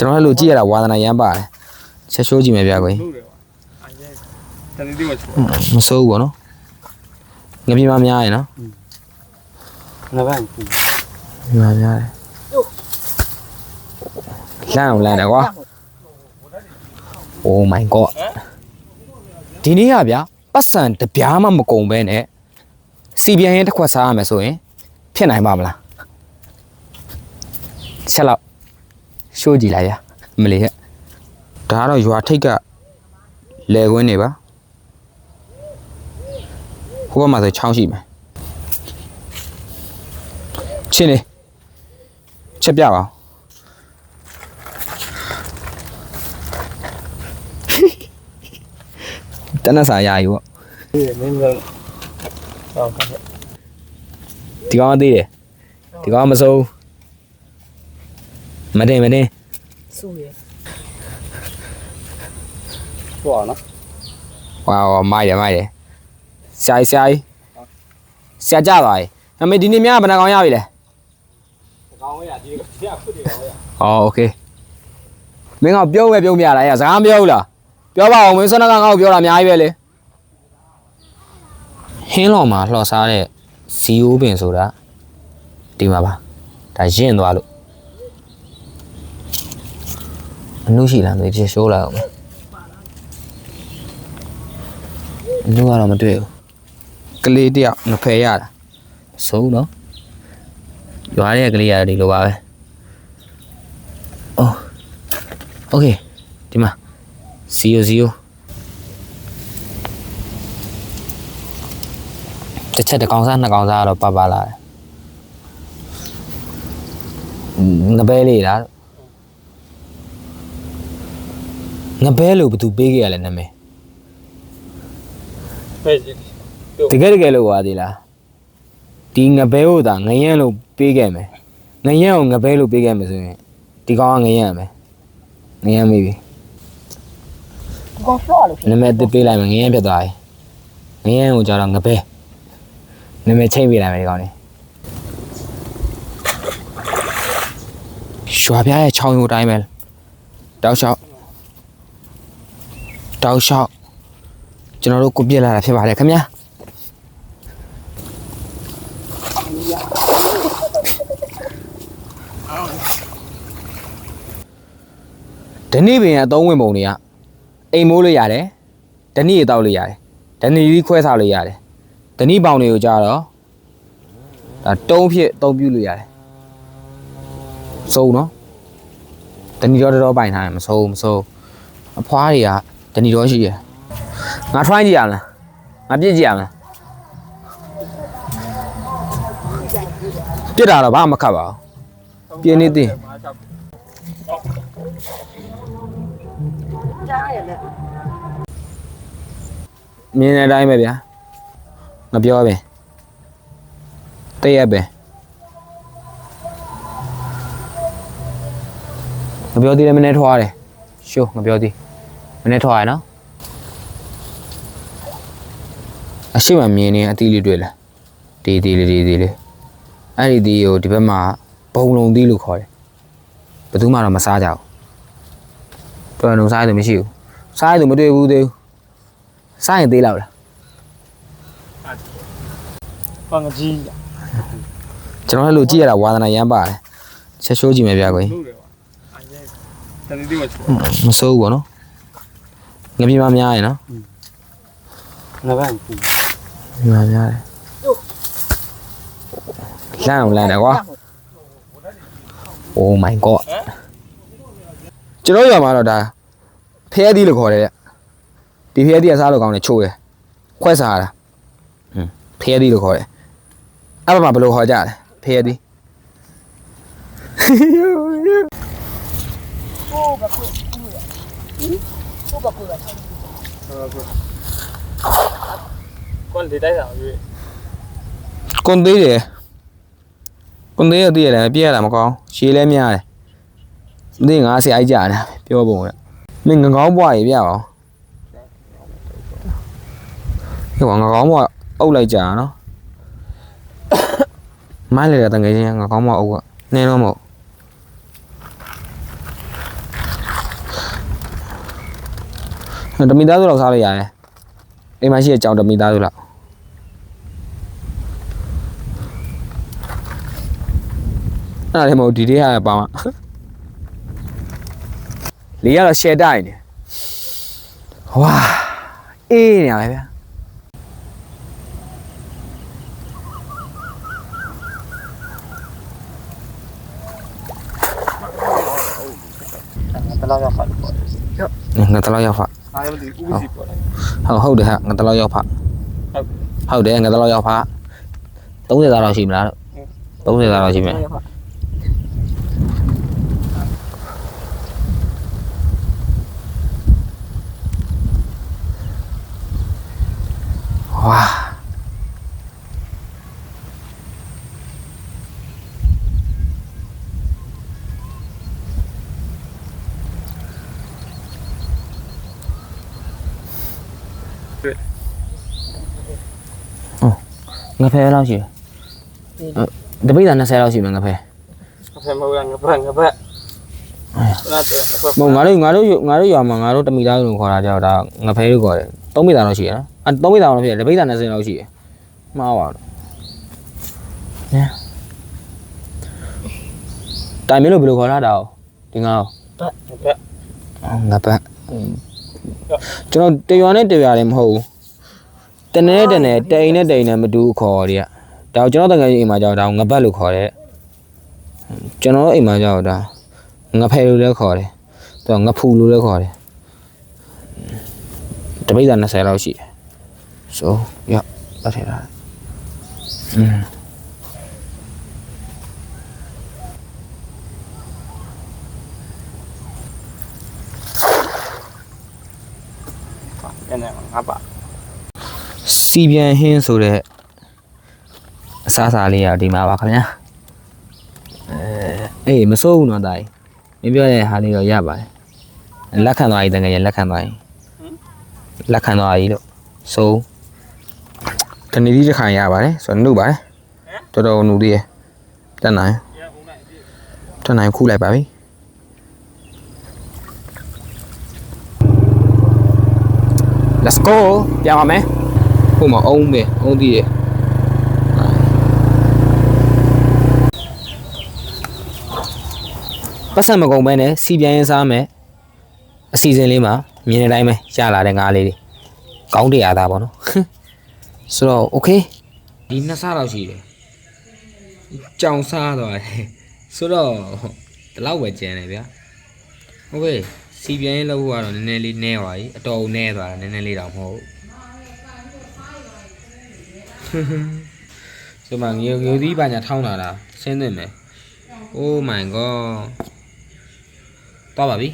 ကျွန်တော်လည်းလို့ကြည့်ရတာဝါသနာရမ်းပါတယ်ချက်ရှိုးကြည့်မယ်ဗျာကိုကြီးလို့တယ်ကွာအဲ့ဒါတနေ့တည်းကချိုးမစိုးဘူးပေါ့နော်ငပြင်းမများရင်နော်ငါဘာကူငါများတယ်လမ်းအောင်လမ်းတယ်ကွာ Oh my god ဒီနေ့ကဗျာပတ်စံတပြားမှမကုန်ပဲနဲ့စီပြန်ရင်တစ်ခွက်စားရမယ်ဆိုရင်ဖြစ်နိုင်ပါမလားချက်လောက် ရှိုးကြည့်လိုက်ဗျာမလေးဟဲ့ဒါကတော့ရွာထိတ်ကလဲခွင်းနေပါဟိုဘက်မှာဆိုချောင်းရှိမယ်ချင်းနေချက်ပြပါဦးတနက်စာရယူပေါ့ဒီမင်းတို့ဟောကဲ့ဒီကောင်ကသေးတယ်ဒီကောင်ကမစိုး မတင်မတင် ဆူရယ် ဟောနော် ဟွာဟောမိုက်တယ်မိုက်တယ်ဆရာကြီးဆရာကြီးဆရာကြပါရဲ့အမေဒီနေ့များဘယ်နှကောင်ရပြီလဲ ကောင်းရဒီကရခုတည်းကောင်းရ ဟောโอเคမင်းကပြုံးပဲပြုံးပြရလားရစကားမပြောဘူးလားပြောပါအောင်မင်းစွမ်းကငါ့ကိုပြောတာအများကြီးပဲလေဟင်းလော်မှာလှော်စားတဲ့ဇီယိုးပင်ဆိုတာဒီမှာပါဒါရင့်သွားလို့ အနုရှိလားမသိဖြစ်ရှိုးလာအောင်မယ်အနုကတော့မတွေ့ဘူးကလေးတယောက်ငဖယ်ရတာစိုးနော်ရွာရဲ့ကလေးရတယ်ဒီလိုပါပဲ Oh. Okay. ဒီမှာ0 0တစ်ချက်တစ်ကောင်စားနှစ်ကောင်စားတော့ပတ်ပါလာတယ်။ငပဲလေးလား ငပဲလို့ဘသူပေးခဲ့ရလဲနာမည်ပဲကြီးတကယ်တကယ်လို့ပါသေးလားဒီငပဲကိုသာငရမ်းလို့ပေးခဲ့မယ်ငရမ်းကိုငပဲလို့ပေးခဲ့မယ်ဆိုရင်ဒီကောင်ကငရမ်းရမယ်ငရမ်းမိပြီကောင်းရှော့လို့ဖြစ်နာမည်တစ်ပေးလိုက်မယ်ငရမ်းဖြစ်သွားပြီငရမ်းကိုကြတော့ငပဲနာမည်ချိန်ပေးလိုက်မယ်ဒီကောင်လေးရွာပြားရဲ့ချောင်းရိုးတိုင်းပဲတောက်လျှောက် တောက်လျှောက်ကျွန်တော်တို့ကိုပြစ်လာတာဖြစ်ပါတယ်ခင်ဗျာဒီနေ့ပင်အသုံးဝင်ပုံတွေကအိမ်မိုးလို့ရတယ်ဓနိရေတောက်လို့ရတယ်ဓနိကြီးခွဲစားလို့ရတယ်ဓနိပေါင်တွေကိုကြတော့ဒါတုံးဖြစ်အသုံးပြုလို့ရတယ်စုံနော်ဓနိတော်တော်ပိုင်ထားတယ်မစုံမစုံအဖွားတွေက ဓနိတော်ရှိရငါ try ကြည့်ရမလားငါပြစ်ကြည့်ရမလားပြစ်တာတော့ဘာမှမခတ်ပါဘူးပြင်းနေသေးကြားရလေမြင်တဲ့အတိုင်းပဲဗျာငါပြောပဲတည့်ရက်ပဲငါပြောသေးတယ်မနေ့ထွားတယ်ရှိုးငါပြောသေး မနေ့ထွားရနော်အရှိမမြင်နေအသီးလေးတွေ့လားဒီဒီလေးဒီဒီလေးအဲ့ဒီဒီကိုဒီဘက်မှာဘုံလုံးသီးလို့ခေါ်တယ်ဘယ်သူမှတော့မစားကြဘူးတော်တော်စားရသူမရှိဘူးစားရသူမတွေ့ဘူးသေးဘူးစားရင်သေးလောက်လားပန်ကြီးကျွန်တော်လည်းလို့ကြည့်ရတာဝါသနာရမ်းပါတယ်ချက်ရှိုးကြည့်မယ်ဗျာကိုကြီးလို့တယ်ကွာအဲ့ဒါတနေ့တည်းကချိုးမစိုးဘူးပေါ့နော် ငပြင်းမများရင်နော်ငါဘာကူငါများတယ်လမ်းအောင်လမ်းတယ်ကွာ Oh my god ကျွန်တော်ရွာမှာတော့ဒါဖဲသီးလို့ခေါ်တယ်ဗျဒီဖဲသီးကစားလို့ကောင်းတယ်ချိုးတယ်ခွဲစားတာဟွန်းဖဲသီးလို့ခေါ်တယ်အဲ့ဘာမှဘယ်လိုခေါ်ကြလဲဖဲသီးဟိုဘ ကုဟိုဘကုရကွန်ဒီတိုက်ဆောင်ရွေးကွန်သေးတယ်ကွန်သေးရသေးရတယ်ပြည့်ရတာမကောင်းရှည်လဲများတယ်မသိငါဆရာကြီးကြာတယ်ပြောပုံကမင်းငကောင်းဘွားကြီးပြပါဦးဟိုငကောင်းဘွားအုပ်လိုက်ကြာနော်မိုင်းလေတဲ့ငယ်ချင်းငကောင်းဘွားအုပ်ကနင်းတော့မဟုတ် တမီသားစုလောက်စားလို့ရတယ်အိမ်မှာရှိတဲ့ကြောင်တမီသားစုလောက်အဲ့ဒါလည်းမဟုတ်ဒီတေးရပါမှာလေးကတော့ share တိုင်းနေဝါအေးနေရပဲဗျာတလားရောက်ပါ လို့ပေါ့ငါတလောက်ရောက်ဖအားရမသိဥပစီပေါ့လေဟုတ်ဟုတ်တယ်ဟာငါတလောက်ရောက်ဖဟုတ်တယ်ငါတလောက်ရောက်ဖ30သားလောက်ရှိမလားလို့30သားလောက်ရှိမယ် ဝါငါဖဲလောက်ရှိတယ်တပိတ်တာ20လောက်ရှိမယ်ငါဖဲအဖေမဟုတ်လားငပတ်ငပတ်နာတော့အဖေမဟုတ်ငါတို့ငါတို့ငါတို့ရွာမှာငါတို့တမိသားစုလို့ခေါ်တာကြောက်ဒါငါဖဲလို့ခေါ်တယ်3မိသားလောက်ရှိရနော်အဲ3မိသားလောက်ဖြစ်တယ်တပိတ်တာ20လောက်ရှိတယ်မှားပါတော့ညတိုင်မင်းလို့ဘယ်လိုခေါ်လာတာဒီငါ့ငပတ်ငါပတ် ကျွန်တော်တရွာနဲ့တရွာလည်းမဟုတ်ဘူးတနေ့တနေ့တိန်နဲ့တိန်နဲ့မတူခေါ်တယ်ကဒါကျွန်တော်တကယ်အိမ်မှာကြောက်ဒါငါပတ်လို့ခေါ်တယ်ကျွန်တော်အိမ်မှာကြောက်ဒါငါဖဲလို့လည်းခေါ်တယ်သူကငါဖူလို့လည်းခေါ်တယ်တပိတ်တာ20လောက်ရှိတယ်ဆိုရပတ်ထည့်တာอืม အဲ့နဲ့ငါပါစီပြန်ဟင်းဆိုတဲ့အစားအစာလေးရဒီမှာပါခင်ဗျာအဲအေးမစိုးဘူးနော်တာကြီးမင်းပြောတဲ့ဟာလေးတော့ရပါတယ်လက်ခံသွားပြီတကယ်ရလက်ခံသွားပြီလက်ခံသွားပြီလို့စိုးတနေ့ဒီတစ်ခါရပါတယ်ဆိုတော့နှုတ်ပါတယ်တော်တော်နှုတ်သေးရတက်နိုင်ရဦးလိုက်ဒီတက်နိုင်ခုလိုက်ပါပြီ Let's go ပြန်ပါမယ်ဟိုမှာအုံးပဲအုံးသေးရပတ်စံမကုန်ပဲနဲ့စီပြန်ရင်စားမယ်အစီအစဉ်လေးမှာမြင်တဲ့အတိုင်းပဲရလာတဲ့ငါးလေးတွေကောင်းတရားသားပေါ့နော်ဆိုတော့ okay ဒီနှစ်ဆလောက်ရှိတယ်ကြောင်စားသွားတယ်ဆိုတော့ဒီလောက်ပဲကျန်တယ်ဗျာ okay စီပြန်ရင်လောက်ဖို့ကတော့နည်းနည်းလေးနဲပါပြီအတော်နည်းသွားတာနည်းနည်းလေးတော့မဟုတ်ဘူးဆိုမှငြိုငြိုသီးပါညာထောင်းလာတာဆင်းနေမယ် oh my god တော့ပါပြီ